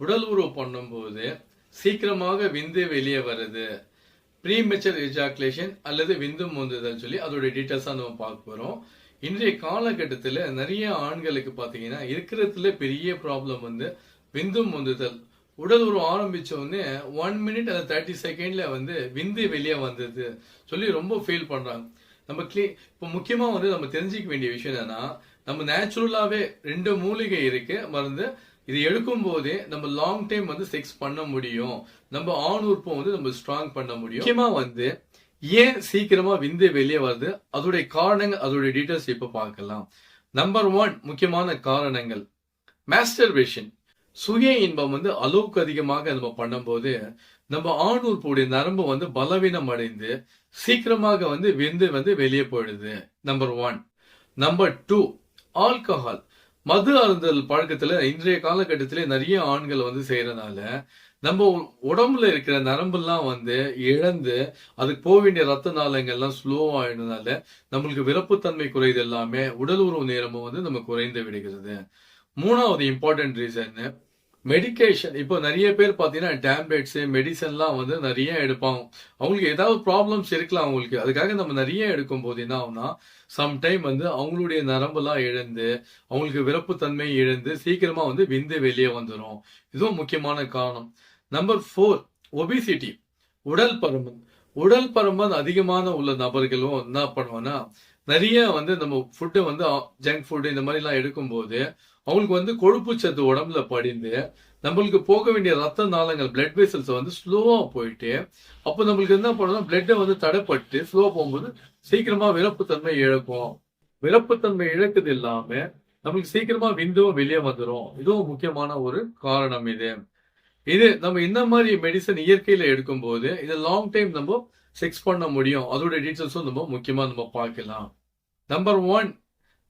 உடல் உறவு பண்ணும்போது சீக்கிரமாக விந்து வெளியே வருது. ப்ரீமெச்சர் எஜாக்குலேஷன் அல்லது விந்து முந்துதல் சொல்லி அதோட டீட்டெயில்ஸாக நம்ம பார்க்க போகிறோம் இன்றைய காலகட்டத்தில் நிறைய ஆண்களுக்கு பார்த்தீங்கன்னா இருக்கிறதுல பெரிய ப்ராப்ளம் வந்து விந்து முந்துதல். உடல் உருவம் ஆரம்பிச்ச உடனே ஒன் மினிட் அல்லது தேர்ட்டி செகண்ட்ல வந்து விந்து வெளியே வந்தது சொல்லி ரொம்ப ஃபீல் பண்ணுறாங்க நம்ம கிளீ இப்போ முக்கியமாக வந்து நம்ம தெரிஞ்சுக்க வேண்டிய விஷயம் என்னன்னா நம்ம நேச்சுரலாவே ரெண்டு மூலிகை இருக்கு. மருந்து இது எடுக்கும் போதே நம்ம லாங் டைம் வந்து செக்ஸ் பண்ண முடியும். நம்ம ஆண் உறுப்பம் வந்து நம்ம ஸ்ட்ராங் பண்ண முடியும். முக்கியமா வந்து ஏன் சீக்கிரமா விந்து வெளியே வருது? அதோடைய காரணங்கள் அதோடைய டீட்டெயில்ஸ் இப்ப பார்க்கலாம். நம்பர் ஒன் முக்கியமான காரணங்கள். மேஸ்டர்வேஷன் சுய இன்பம் வந்து அளவுக்கு அதிகமாக நம்ம பண்ணும்போது நம்ம ஆண் உறுப்புடைய நரம்பு வந்து பலவீனம் அடைந்து சீக்கிரமாக வந்து விந்து வந்து வெளியே போயிடுது. Number one number two alcohol. மது அருந்தல் பழக்கத்துல இன்றைய காலகட்டத்திலே நிறைய ஆண்கள் வந்து செய்யறதுனால நம்ம உடம்புல இருக்கிற நரம்பெல்லாம் வந்து இழந்து அதுக்கு போக வேண்டிய ரத்த நாளங்கள்லாம் ஸ்லோ ஆயிடுறதுனால நம்மளுக்கு விரப்புத்தன்மை குறையுது எல்லாமே உடல் உறவு நேரமும் வந்து நம்ம குறைந்து விடுகிறது. மூணாவது இம்பார்ட்டன்ட் ரீசன் மெடிகேஷன் இப்போ நிறைய பேர் பார்த்தீங்கன்னா டேப்லெட்ஸ் மெடிசன்லாம் வந்து நிறைய எடுப்பாங்க. அவங்களுக்கு ஏதாவது ப்ராப்ளம்ஸ் இருக்கலாம் அவங்களுக்கு. அதுக்காக நம்ம நிறைய எடுக்கும் போது என்ன ஆகும்னா சம்டைம் வந்து அவங்களுடைய நரம்பெல்லாம் இழந்து அவங்களுக்கு விரப்புத்தன்மை இழந்து சீக்கிரமா வந்து விந்து வெளியே வந்துடும் இதுவும் முக்கியமான காரணம். நம்பர் ஃபோர் ஒபிசிட்டி உடல் பருமன். உடல் பருமன் அதிகமான உள்ள நபர்களும் என்ன பண்ணுவோம்னா நிறைய வந்து நம்ம ஃபுட்டு வந்து ஜங்க் ஃபுட்டு இந்த மாதிரிலாம் எடுக்கும்போது அவங்களுக்கு வந்து கொழுப்பு சத்து உடம்புல படிந்து நம்மளுக்கு போக வேண்டிய ரத்த நாளங்கள் பிளட் வெசல்ஸ் வந்து ஸ்லோவா போயிட்டு அப்போ நம்மளுக்கு என்ன பண்ணணும் பிளட்டை வந்து தடைப்பட்டு ஸ்லோவா போகும்போது சீக்கிரமா விரப்புத்தன்மை இழக்கும். விரப்புத்தன்மை இழக்குது இல்லாம நம்மளுக்கு சீக்கிரமா விந்துவும் வெளியே வந்துடும் இதுவும் முக்கியமான ஒரு காரணம் இது. இது நம்ம இந்த மாதிரி மெடிசன் இயற்கையில எடுக்கும்போது இது லாங் டைம் நம்ம செக்ஸ் பண்ண முடியும். அதோட டீட்டெயில்ஸும் நம்ம முக்கியமா நம்ம பார்க்கலாம். நம்பர் ஒன்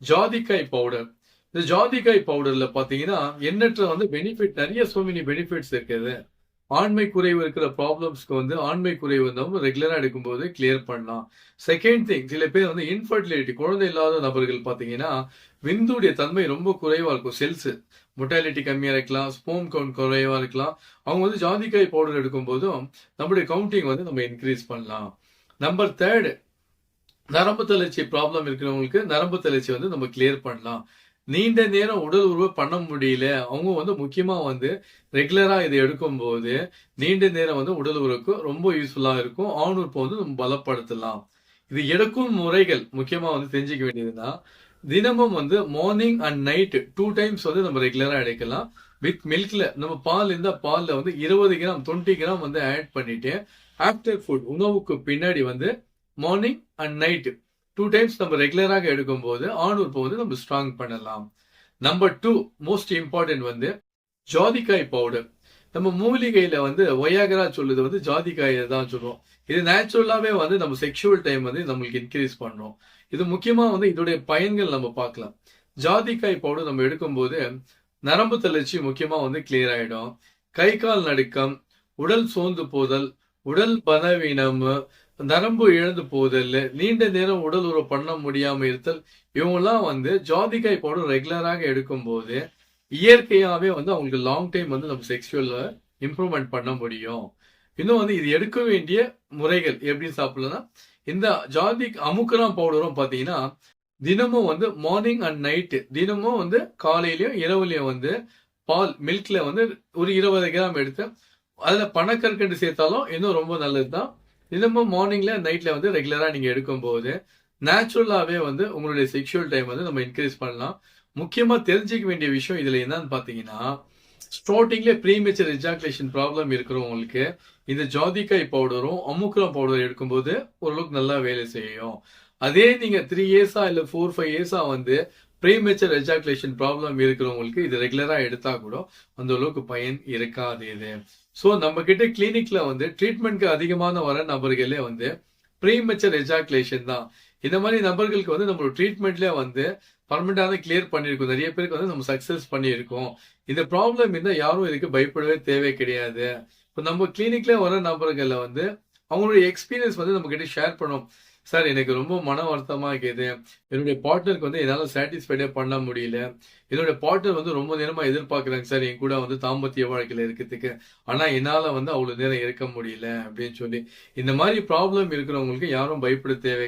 ஜாதிக்காய் பவுடர் இந்த ஜாதிக்காய் பவுடர்ல பாத்தீங்கன்னா எண்ணற்ற வந்து பெனிஃபிட் நிறைய சோ மெனி பெனிஃபிட்ஸ் இருக்குது. ஆண்மை குறைவு இருக்கிற ப்ராப்ளம்ஸ்க்கு வந்து ஆண்மை குறைவு வந்து நம்ம ரெகுலரா எடுக்கும்போது கிளியர் பண்ணலாம். செகண்ட் திங் சில பேர் வந்து இன்ஃபர்டிலிட்டி குழந்தை இல்லாத நபர்கள் பாத்தீங்கன்னா விந்துடைய தன்மை ரொம்ப குறைவா இருக்கும். செல்ஸ் மொட்டாலிட்டி கம்மியா இருக்கலாம் ஸ்போம் கவுண்ட் குறைவா இருக்கலாம். அவங்க வந்து ஜாதிக்காய் பவுடர் எடுக்கும் போதும் நம்மளுடைய கவுண்டிங் வந்து நம்ம இன்க்ரீஸ் பண்ணலாம். நம்பர் தேர்டு நரம்பு தளர்ச்சி ப்ராப்ளம் இருக்கிறவங்களுக்கு நரம்பு தளர்ச்சி வந்து நம்ம கிளியர் பண்ணலாம். நீண்ட நேரம் உடல் உருவ பண்ண முடியல. அவங்க வந்து முக்கியமா வந்து ரெகுலரா இதை எடுக்கும்போது நீண்ட நேரம் வந்து உடல் உறவுக்கு ரொம்ப யூஸ்ஃபுல்லா இருக்கும். ஆண் உறுப்பை வந்து நம்ம பலப்படுத்தலாம். இது எடுக்கும் முறைகள் முக்கியமா வந்து தெரிஞ்சுக்க வேண்டியதுன்னா தினமும் வந்து morning and night two times வந்து நம்ம ரெகுலரா எடுக்கலாம். வித் மில்க்ல நம்ம பால் இருந்தால் பாலில் வந்து இருபது கிராம் டுவெண்ட்டி கிராம் வந்து ஆட் பண்ணிட்டு ஆஃப்டர் ஃபுட் உணவுக்கு பின்னாடி வந்து morning and night two times நம்ம ரெகுலராக எடுக்கும்போது ஆண் உறுப்பை வந்து நம்ம ஸ்ட்ராங் பண்ணலாம். நம்பர் டூ மோஸ்ட் இம்பார்ட்டன்ட் வந்து ஜாதிக்காய் பவுடர் நம்ம மூலிகையில வந்து ஒயாகரா சொல்லுது வந்து ஜாதிக்காயை தான் சொல்லுவோம் இது நேச்சுரலாவே வந்து நம்ம செக்ஷுவல் டைம் வந்து நம்மளுக்கு இன்க்ரீஸ் பண்ணுறோம் இது முக்கியமா வந்து இதோடைய பயன்கள் நம்ம பார்க்கலாம். ஜாதிக்காய் பவுடர் நம்ம எடுக்கும்போது நரம்பு தளர்ச்சி முக்கியமா வந்து கிளியர் ஆயிடும். கை கால் நடுக்கம் உடல் சோர்ந்து போதல் உடல் பலவீனம் நரம்பு இழந்து போதல் நீண்ட நேரம் உடல் உறவு பண்ண முடியாம இருத்தல் இவங்கெல்லாம் வந்து ஜாதிக்காய் பவுடர் ரெகுலராக எடுக்கும் போது இயற்கையாவே வந்து அவங்களுக்கு லாங் டைம் வந்து நம்ம செக்ஷுவல்ல இம்ப்ரூவ்மெண்ட் பண்ண முடியும். இன்னும் வந்து இது எடுக்க வேண்டிய முறைகள் எப்படி சாப்பிடலன்னா இந்த ஜாதிக் அமுக்கராம் பவுடரும் பாத்தீங்கன்னா தினமும் வந்து மார்னிங் அண்ட் நைட்டு தினமும் வந்து காலையிலயும் இரவுலயும் வந்து பால் மில்க்ல வந்து ஒரு இருபது கிராம் எடுத்து அதுல பணக்கற்கண்டு சேர்த்தாலும் இன்னும் ரொம்ப நல்லது தான் தினமும் மார்னிங்ல நைட்ல வந்து ரெகுலரா நீங்க எடுக்கும்போது நேச்சுரலாவே வந்து உங்களுடைய செக்ஷுவல் டைம் வந்து நம்ம இன்க்ரீஸ் பண்ணலாம். முக்கியமா தெரிஞ்சுக்க வேண்டிய விஷயம் இதுல என்னன்னு பாத்தீங்கன்னா ஸ்டார்டிங்ல ப்ரீமேச்சர் எஜாகுலேஷன் ப்ராப்ளம் இருக்கிறவங்களுக்கு இந்த ஜாதிக்காய் பவுடரும் அமுக்குரம் பவுடர் எடுக்கும்போது ஓரளவுக்கு நல்லா வேலை செய்யும். அதே நீங்க த்ரீ இயர்ஸா இல்ல ஃபோர் ஃபைவ் இயர்ஸா வந்து ப்ரீமேச்சர் எஜாகுலேஷன் ப்ராப்ளம் இருக்கிறவங்களுக்கு இது ரெகுலராக எடுத்தால் கூட அந்த அளவுக்கு பயன் இருக்காது இது. ஸோ நம்ம கிட்ட கிளினிக்ல வந்து ட்ரீட்மெண்ட்க்கு அதிகமான வர நபர்களே வந்து ப்ரீமெச்சர் எஜாகுலேஷன் தான். இந்த மாதிரி நபர்களுக்கு வந்து நம்ம ட்ரீட்மெண்ட்லேயே வந்து பர்மனண்டாக கிளியர் பண்ணியிருக்கோம் நிறைய பேருக்கு வந்து நம்ம சக்சஸ் பண்ணியிருக்கோம். இந்த ப்ராப்ளம் இருந்தால் யாரும் இதுக்கு பயப்படவே தேவை கிடையாது. இப்போ நம்ம கிளினிக்ல வர நபர்களை வந்து அவங்களுடைய எக்ஸ்பீரியன்ஸ் வந்து நம்ம கிட்ட ஷேர் பண்ணோம் சார் எனக்கு ரொம்ப மன வருத்தமா இருக்குது. என்னுடைய பார்ட்னருக்கு வந்து என்னால் சாட்டிஸ்ஃபைடே பண்ண முடியல. என்னுடைய பார்ட்னர் வந்து ரொம்ப நேரமா எதிர்பார்க்குறாங்க சார் என் கூட வந்து தாம்பத்திய வாழ்க்கையில் இருக்கிறதுக்கு. ஆனால் என்னால் வந்து அவ்வளோ நேரம் இருக்க முடியல அப்படின்னு சொல்லி. இந்த மாதிரி ப்ராப்ளம் இருக்கிறவங்களுக்கு யாரும் பயப்பட தேவை